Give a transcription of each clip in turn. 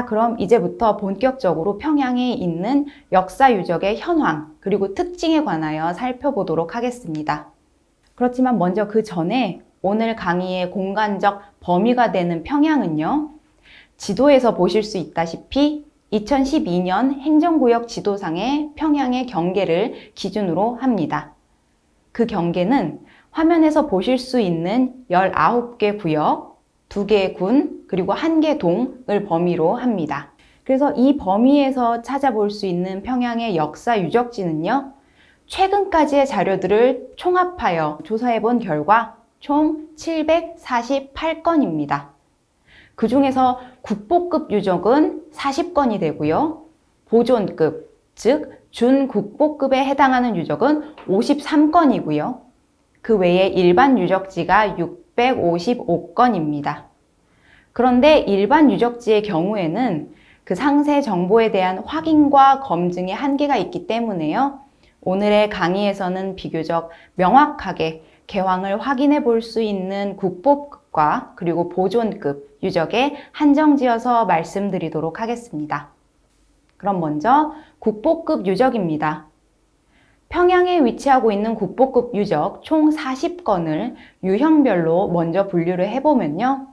자, 그럼 이제부터 본격적으로 평양에 있는 역사 유적의 현황, 그리고 특징에 관하여 살펴보도록 하겠습니다. 그렇지만 먼저 그 전에 오늘 강의의 공간적 범위가 되는 평양은요, 지도에서 보실 수 있다시피 2012년 행정구역 지도상의 평양의 경계를 기준으로 합니다. 그 경계는 화면에서 보실 수 있는 19개 구역, 2개의 군, 그리고 1개 동을 범위로 합니다. 그래서 이 범위에서 찾아볼 수 있는 평양의 역사 유적지는요, 최근까지의 자료들을 총합하여 조사해 본 결과 총 748건입니다. 그 중에서 국보급 유적은 40건이 되고요. 보존급, 즉 준국보급에 해당하는 유적은 53건이고요. 그 외에 일반 유적지가 655건입니다. 그런데 일반 유적지의 경우에는 그 상세 정보에 대한 확인과 검증의 한계가 있기 때문에요. 오늘의 강의에서는 비교적 명확하게 개황을 확인해 볼 수 있는 국보급과 그리고 보존급 유적에 한정지어서 말씀드리도록 하겠습니다. 그럼 먼저 국보급 유적입니다. 평양에 위치하고 있는 국보급 유적 총 40건을 유형별로 먼저 분류를 해보면요.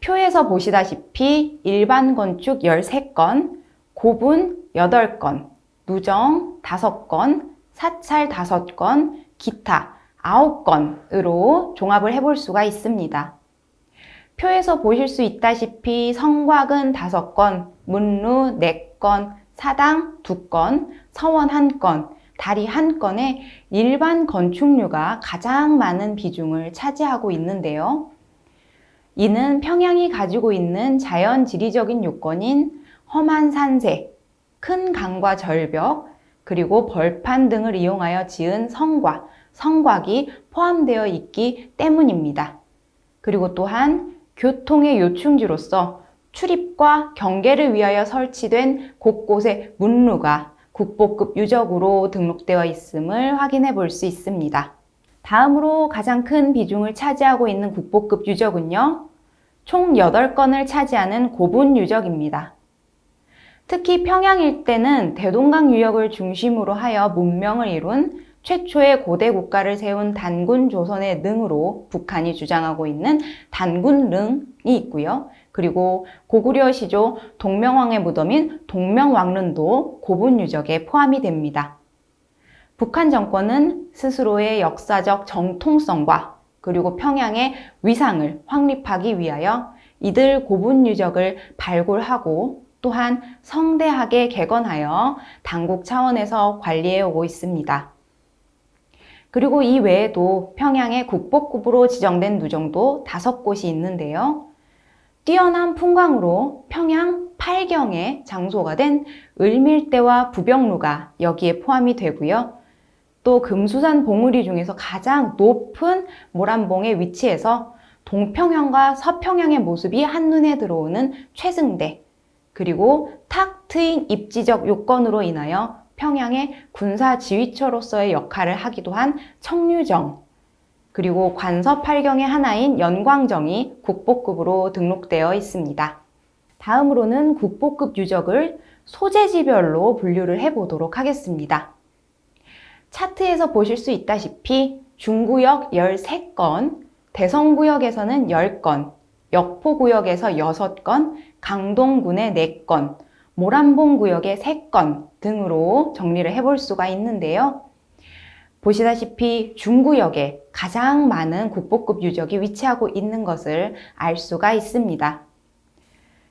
표에서 보시다시피 일반 건축 13건, 고분 8건, 누정 5건, 사찰 5건, 기타 9건으로 종합을 해볼 수가 있습니다. 표에서 보실 수 있다시피 성곽은 5건, 문루 4건, 사당 2건, 서원 1건, 다리 1건에 일반 건축류가 가장 많은 비중을 차지하고 있는데요. 이는 평양이 가지고 있는 자연 지리적인 요건인 험한 산세, 큰 강과 절벽, 그리고 벌판 등을 이용하여 지은 성과, 성곽이 포함되어 있기 때문입니다. 그리고 또한 교통의 요충지로서 출입과 경계를 위하여 설치된 곳곳의 문루가 국보급 유적으로 등록되어 있음을 확인해 볼 수 있습니다. 다음으로 가장 큰 비중을 차지하고 있는 국보급 유적은요, 총 8건을 차지하는 고분 유적입니다. 특히 평양 일대는 대동강 유역을 중심으로 하여 문명을 이룬 최초의 고대 국가를 세운 단군 조선의 능으로 북한이 주장하고 있는 단군릉이 있고요. 그리고 고구려 시조 동명왕의 무덤인 동명왕릉도 고분 유적에 포함이 됩니다. 북한 정권은 스스로의 역사적 정통성과 그리고 평양의 위상을 확립하기 위하여 이들 고분 유적을 발굴하고 또한 성대하게 개건하여 당국 차원에서 관리해 오고 있습니다. 그리고 이 외에도 평양의 국보급으로 지정된 누정도 다섯 곳이 있는데요. 뛰어난 풍광으로 평양 8경의 장소가 된 을밀대와 부병루가 여기에 포함이 되고요. 또 금수산 봉우리 중에서 가장 높은 모란봉에 위치해서 동평양과 서평양의 모습이 한눈에 들어오는 최승대, 그리고 탁 트인 입지적 요건으로 인하여 평양의 군사 지휘처로서의 역할을 하기도 한 청류정, 그리고 관서팔경의 하나인 연광정이 국보급으로 등록되어 있습니다. 다음으로는 국보급 유적을 소재지별로 분류를 해보도록 하겠습니다. 차트에서 보실 수 있다시피 중구역 13건, 대성구역에서는 10건, 역포구역에서 6건, 강동군에 4건, 모란봉구역에 3건 등으로 정리를 해볼 수가 있는데요. 보시다시피 중구역에 가장 많은 국보급 유적이 위치하고 있는 것을 알 수가 있습니다.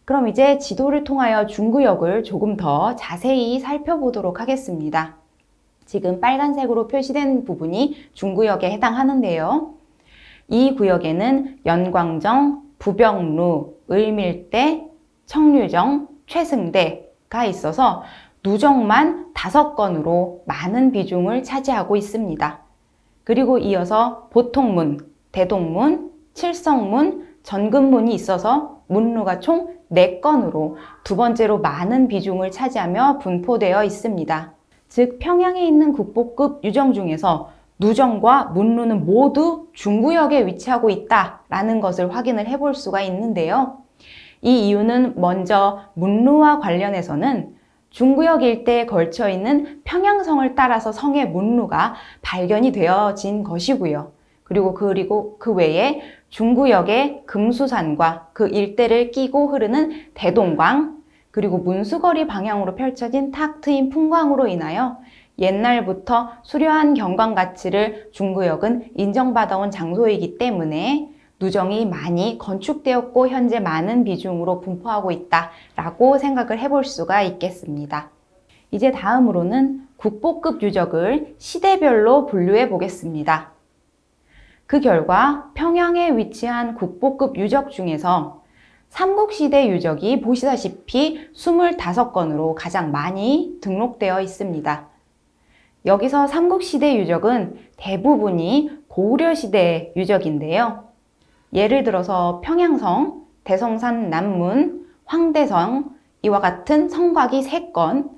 그럼 이제 지도를 통하여 중구역을 조금 더 자세히 살펴보도록 하겠습니다. 지금 빨간색으로 표시된 부분이 중구역에 해당하는데요. 이 구역에는 연광정, 부병루, 을밀대, 청류정, 최승대가 있어서 누정만 다섯 건으로 많은 비중을 차지하고 있습니다. 그리고 이어서 보통문, 대동문, 칠성문, 전근문이 있어서 문루가 총 4건으로 두 번째로 많은 비중을 차지하며 분포되어 있습니다. 즉 평양에 있는 국보급 유정 중에서 누정과 문루는 모두 중구역에 위치하고 있다라는 것을 확인을 해볼 수가 있는데요. 이 이유는 먼저 문루와 관련해서는 중구역 일대에 걸쳐 있는 평양성을 따라서 성의 문루가 발견이 되어진 것이고요. 그리고 그리고 그 외에 중구역의 금수산과 그 일대를 끼고 흐르는 대동강 그리고 문수거리 방향으로 펼쳐진 탁 트인 풍광으로 인하여 옛날부터 수려한 경관 가치를 중구역은 인정받아온 장소이기 때문에 누정이 많이 건축되었고 현재 많은 비중으로 분포하고 있다라고 생각을 해볼 수가 있겠습니다. 이제 다음으로는 국보급 유적을 시대별로 분류해 보겠습니다. 그 결과 평양에 위치한 국보급 유적 중에서 삼국시대 유적이 보시다시피 25건으로 가장 많이 등록되어 있습니다. 여기서 삼국시대 유적은 대부분이 고구려시대 유적인데요. 예를 들어서 평양성, 대성산 남문, 황대성 이와 같은 성곽이 3건,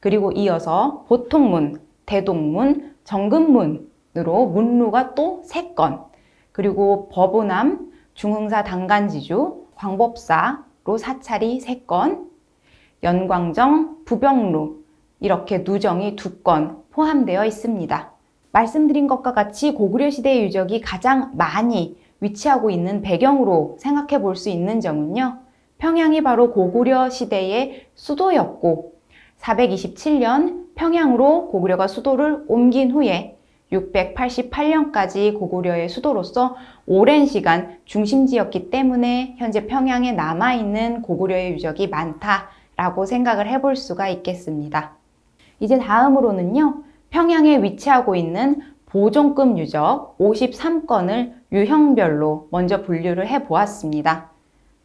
그리고 이어서 보통문, 대동문, 정금문으로 문루가 또 3건, 그리고 법오남, 중흥사 당간지주, 광법사로 사찰이 3건, 연광정, 부병루 이렇게 누정이 2건 포함되어 있습니다. 말씀드린 것과 같이 고구려 시대 유적이 가장 많이 위치하고 있는 배경으로 생각해 볼 수 있는 점은요. 평양이 바로 고구려 시대의 수도였고 427년 평양으로 고구려가 수도를 옮긴 후에 688년까지 고구려의 수도로서 오랜 시간 중심지였기 때문에 현재 평양에 남아있는 고구려의 유적이 많다라고 생각을 해볼 수가 있겠습니다. 이제 다음으로는요, 평양에 위치하고 있는 보존급 유적 53건을 유형별로 먼저 분류를 해 보았습니다.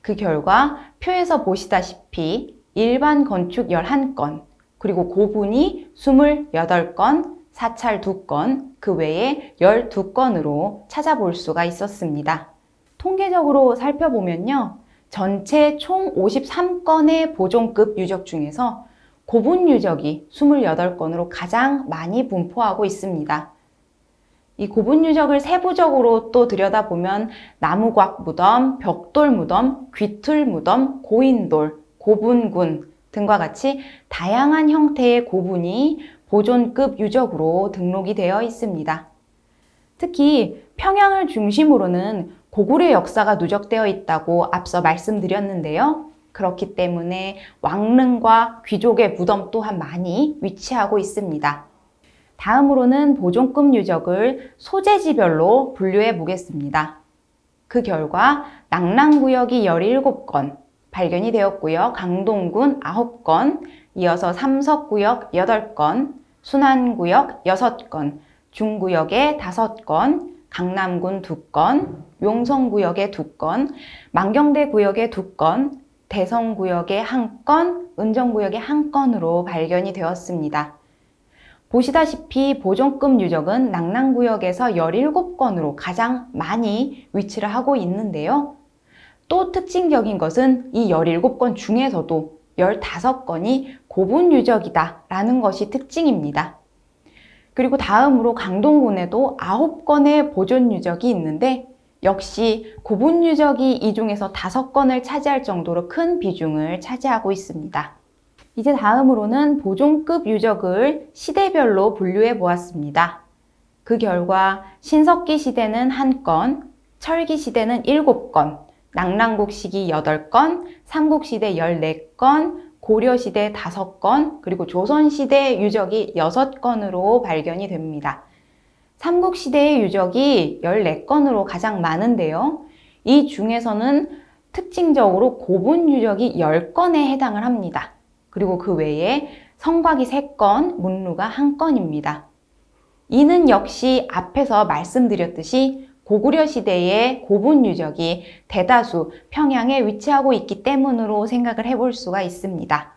그 결과 표에서 보시다시피 일반 건축 11건, 그리고 고분이 28건, 사찰 2건, 그 외에 12건으로 찾아볼 수가 있었습니다. 통계적으로 살펴보면요. 전체 총 53건의 보존급 유적 중에서 고분 유적이 28건으로 가장 많이 분포하고 있습니다. 이 고분 유적을 세부적으로 또 들여다보면 나무곽 무덤, 벽돌 무덤, 귀틀 무덤, 고인돌, 고분군 등과 같이 다양한 형태의 고분이 보존급 유적으로 등록이 되어 있습니다. 특히 평양을 중심으로는 고구려 역사가 누적되어 있다고 앞서 말씀드렸는데요. 그렇기 때문에 왕릉과 귀족의 무덤 또한 많이 위치하고 있습니다. 다음으로는 보존급 유적을 소재지별로 분류해 보겠습니다. 그 결과 낙랑구역이 17건 발견이 되었고요. 강동군 9건, 이어서 삼석구역 8건, 순안구역 6건, 중구역에 5건, 강남군 2건, 용성구역에 2건, 만경대 구역에 2건, 대성구역에 1건, 은정구역에 1건으로 발견이 되었습니다. 보시다시피 보존급 유적은 낙랑구역에서 17건으로 가장 많이 위치를 하고 있는데요. 또 특징적인 것은 이 17건 중에서도 15건이 고분 유적이다 라는 것이 특징입니다. 그리고 다음으로 강동군에도 9건의 보존 유적이 있는데 역시 고분 유적이 이 중에서 5건을 차지할 정도로 큰 비중을 차지하고 있습니다. 이제 다음으로는 보존급 유적을 시대별로 분류해 보았습니다. 그 결과 신석기 시대는 1건, 철기 시대는 7건, 낙랑국 시기 8건, 삼국시대 14건, 고려시대 5건, 그리고 조선시대 유적이 6건으로 발견이 됩니다. 삼국시대의 유적이 14건으로 가장 많은데요. 이 중에서는 특징적으로 고분 유적이 10건에 해당을 합니다. 그리고 그 외에 성곽이 3건, 문루가 1건입니다. 이는 역시 앞에서 말씀드렸듯이 고구려 시대의 고분 유적이 대다수 평양에 위치하고 있기 때문으로 생각을 해볼 수가 있습니다.